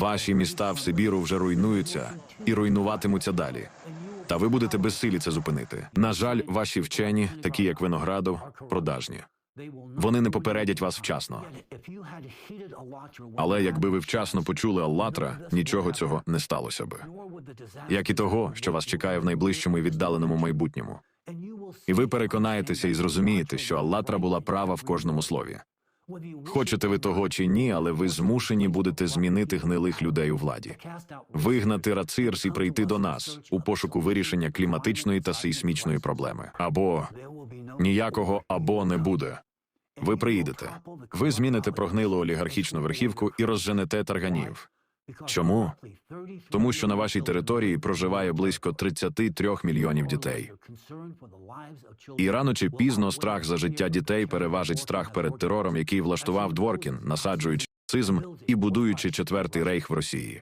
Ваші міста в Сибіру вже руйнуються і руйнуватимуться далі. Та ви будете безсилі це зупинити. На жаль, ваші вчені, такі як Виноградов, продажні. Вони не попередять вас вчасно. Але якби ви вчасно почули Аллатра, нічого цього не сталося би. Як і того, що вас чекає в найближчому і віддаленому майбутньому. І ви переконаєтеся і зрозумієте, що Аллатра була права в кожному слові. Хочете ви того чи ні, але ви змушені будете змінити гнилих людей у владі, вигнати рацирс і прийти до нас у пошуку вирішення кліматичної та сейсмічної проблеми. Або ніякого або не буде. Ви приїдете, ви зміните прогнилу олігархічну верхівку і розженете тарганів. Чому? Тому що на вашій території проживає близько 33 мільйонів дітей. І рано чи пізно страх за життя дітей переважить страх перед терором, який влаштував Дворкін, насаджуючи нацизм і будуючи четвертий рейх в Росії.